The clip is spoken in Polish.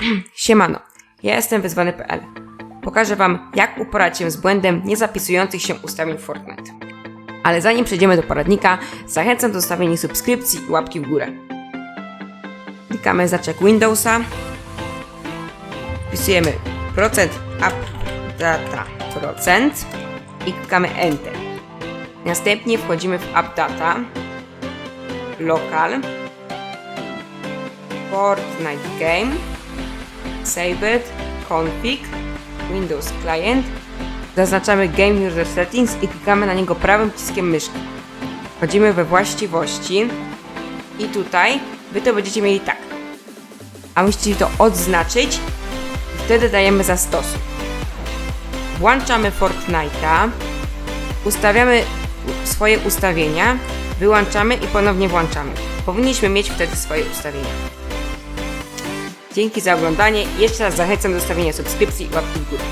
Siemano, ja jestem wyzwany.pl. Pokażę Wam, jak uporać się z błędem niezapisujących się ustawień Fortnite. Ale zanim przejdziemy do poradnika, zachęcam do zostawienia subskrypcji i łapki w górę. Klikamy zaczek Windowsa. Wpisujemy procent updata procent i klikamy Enter. Następnie wchodzimy w updata, local, Fortnite Game, Save it, Config, Windows Client. Zaznaczamy Game User Settings i klikamy na niego prawym przyciskiem myszki. Wchodzimy we właściwości i tutaj wy to będziecie mieli tak. A musicie to odznaczyć i wtedy dajemy za stosu. Włączamy Fortnite'a, ustawiamy swoje ustawienia, wyłączamy i ponownie włączamy. Powinniśmy mieć wtedy swoje ustawienia. Dzięki za oglądanie. Jeszcze raz zachęcam do zostawienia subskrypcji i łapki w górę.